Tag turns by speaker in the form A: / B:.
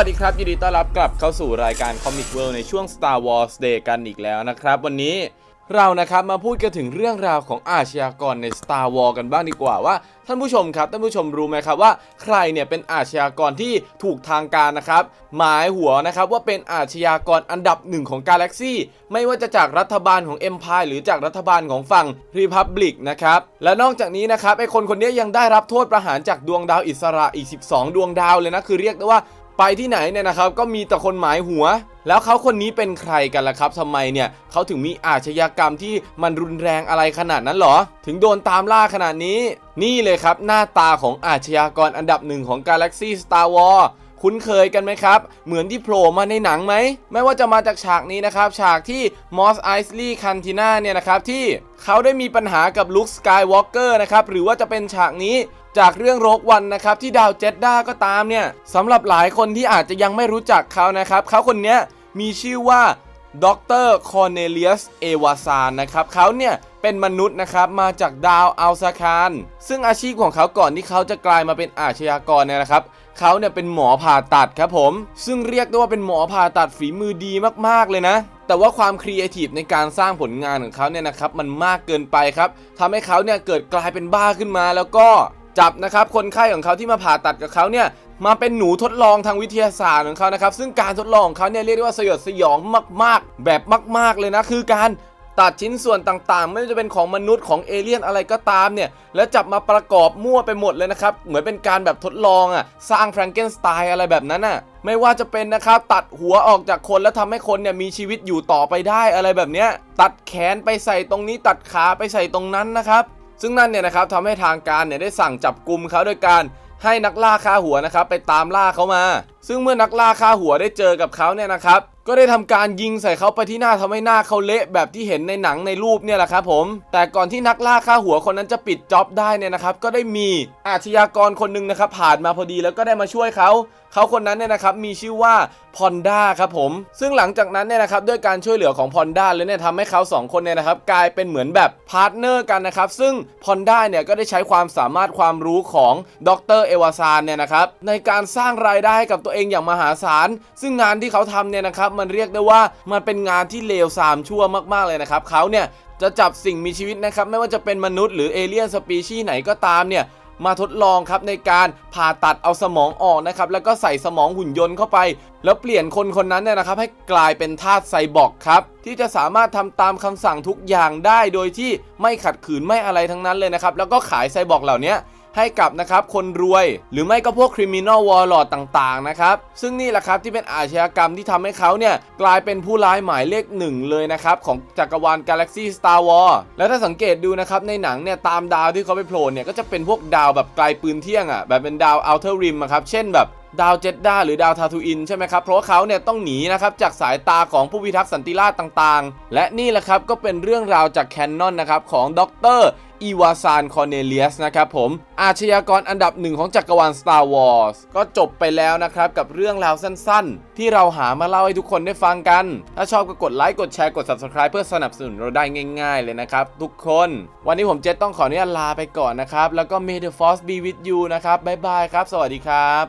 A: วัสดีครับ ยินดีต้อนรับกลับเข้าสู่รายการ Comic World ในช่วง Star Wars Day กันอีกแล้วนะครับ วันนี้เรานะครับมาพูดกันถึงเรื่องราวของอาชญากรใน Star Wars กันบ้างดีกว่าว่า ท่านผู้ชมครับ ท่านผู้ชมรู้ไหมครับว่า ใครเนี่ยเป็นอาชญากรที่ถูกทางการนะครับ หมายหัวนะครับว่าเป็นอาชญากรอันดับหนึ่งของกาแล็กซี่ไม่ว่าจะจากรัฐบาลของ Empire หรือจากรัฐบาลของฝั่ง Republic นะครับ และนอกจากนี้นะครับไอคนคนนี้ยังได้รับโทษประหารจากดวงดาวอิสระอีก 12 ดวงดาวเลยนะคือเรียกได้ว่า ไปที่ไหนเนี่ยนะครับก็มีแต่คนหมายหัว แล้วเขาคนนี้เป็นใครกันล่ะครับทำไมเนี่ยเขาถึงมีอาชญากรรมที่มันรุนแรงอะไรขนาดนั้นหรอ ถึงโดนตามล่าขนาดนี้ นี่เลยครับหน้าตาของอาชญากรอันดับหนึ่งของ Galaxy Star Wars คุ้นเคยกันไหมครับ เหมือนที่โผล่มาในหนังไหม ไม่ว่าจะมาจากฉากนี้นะครับ ฉากที่ Mos Eisley Cantina เนี่ยนะครับ ที่เขาได้มีปัญหากับลุคสกายวอล์กเกอร์นะครับ หรือว่าจะเป็นฉากนี้ จากเรื่องโรกวันนะครับที่ดาวเจดด้าก็ตามเนี่ยสำหรับหลายคนที่อาจจะยังไม่รู้จักเขานะครับเขาคนนี้มีชื่อว่าดรคอร์เนเลียสเอวาซานนะครับเขาเนี่ยเป็นมนุษย์นะครับมาจากดาวอัลซาคารซึ่งอาชีพของเขาก่อนที่เขาจะกลายมาเป็นอาชญากรเนี่ยนะครับเขาเนี่ยเป็นหมอผ่าตัดครับผม ซึ่งเรียกได้ว่าเป็นหมอผ่าตัดฝีมือดีมากๆเลยนะ แต่ว่าความครีเอทีฟในการสร้างผลงานของเขาเนี่ยนะครับมันมากเกินไปครับทำให้เขาเนี่ยเกิดกลายเป็นบ้าขึ้นมาแล้วก็ จับนะครับคนไข้ของเขาที่มาผ่าตัดกับเขาเนี่ยมาเป็นหนูทดลองทางวิทยาศาสตร์ของเขานะครับซึ่งการทดลองของเขาเนี่ยเรียกได้ว่าสยดสยองมาก ๆ แบบมาก ๆเลยนะคือการตัดชิ้นส่วนต่างๆ ไม่ว่าจะเป็นของมนุษย์ของเอเลี่ยนอะไรก็ตามเนี่ย แล้วจับมาประกอบมั่วไปหมดเลยนะครับ เหมือนเป็นการแบบทดลองอะ สร้างแฟรงเกนสไตน์อะไรแบบนั้นอะ ไม่ว่าจะเป็นนะครับ ตัดหัวออกจากคนแล้วทำให้คนเนี่ยมีชีวิตอยู่ต่อไปได้อะไรแบบเนี้ย ตัดแขนไปใส่ตรงนี้ตัดขาไปใส่ตรงนั้นนะครับ ซึ่งนั่นเนี่ยนะครับทำให้ทางการเนี่ยได้สั่งจับกลุ่มเขาโดยการให้นักล่าฆ่าหัวนะครับไปตามล่าเขามา ซึ่งเมื่อนักล่าฆ่าหัวได้เจอกับเขาเนี่ยนะครับ ก็ได้ทำการยิงใส่เขาไปที่หน้าทำให้หน้าเขาเละแบบที่เห็นในหนังในรูปเนี่ยแหละครับผม แต่ก่อนที่นักล่าฆ่าหัวคนนั้นจะปิดจ็อบได้เนี่ยนะครับ ก็ได้มีอาชญากรคนหนึ่งนะครับผ่านมาพอดีแล้วก็ได้มาช่วยเขาเขาคนนั้นเนี่ยนะครับมีชื่อว่าพอนด้าครับผม ซึ่งหลังจากนั้นเนี่ยนะครับด้วยการช่วยเหลือของพอนด้าเลยเนี่ยทำให้เขาสองคนเนี่ยนะครับกลายเป็นเหมือนแบบพาร์ทเนอร์กันนะครับ ซึ่งพอนด้าเนี่ยก็ได้ใช้ความสามารถความรู้ของดรเอวาซานเนี่ยนะครับในการสร้างรายได้ให้กับตัวเองอย่างมหาศาล ซึ่งงานที่เขาทำเนี่ยนะครับมันเรียกได้ว่ามันเป็นงานที่เลวทรามชั่วมากๆเลยนะครับเขาเนี่ยจะจับสิ่งมีชีวิตนะครับไม่ว่าจะเป็นมนุษย์หรือเอเลี่ยนสปีชีส์ไหนก็ตามเนี่ยมาทดลองครับในการผ่าตัดเอาสมองออกนะครับแล้วก็ใส่สมองหุ่นยนต์เข้าไป แล้วเปลี่ยนคนคนนั้นเนี่ยนะครับ ให้กลายเป็นทาสไซบอร์กครับที่จะสามารถทำตามคำสั่งทุกอย่างได้โดยที่ไม่ขัดขืนไม่อะไรทั้งนั้นเลยนะครับแล้วก็ขายไซบอร์กเหล่านี้ ให้กับนะครับคนรวย หรือไม่ก็พวกคริมินอลวอร์ลอดต่างๆนะครับซึ่งนี่แหละครับที่เป็นอาชญากรรมที่ทำให้เขาเนี่ยกลายเป็นผู้ร้ายหมายเลขหนึ่งเลยนะครับของจักรวาล Galaxy Star Wars แล้วถ้าสังเกตดูนะครับในหนังเนี่ยตามดาวที่เขาไปโผล่เนี่ยก็จะเป็นพวกดาวแบบไกลปืนเที่ยงอะแบบเป็นดาว Outer Rim อะครับเช่นแบบดาวเจดดาหรือดาวทาทูอินใช่ไหมครับ เพราะเขาเนี่ยต้องหนีนะครับจากสายตาของผู้พิทักษ์สันติราษต่างๆ และนี่แหละครับก็เป็นเรื่องราวจากแคนนอนนะครับของดร อีวาซานคอนเนเลียสนะครับผมอาชญากรอันดับหนึ่งของจักรวาล Star Wars ก็จบไปแล้วนะครับกับเรื่องราวสั้นๆ ที่เราหามาเล่าให้ทุกคนได้ฟังกัน ถ้าชอบก็กดไลค์กดแชร์กด Subscribe เพื่อสนับสนุนเราได้ง่ายๆเลยนะครับ ทุกคน วันนี้ผมเจตต้องขออนุญาตลาไปก่อนนะครับ แล้วก็ May the Force be with you นะครับบ๊ายบายครับ สวัสดีครับ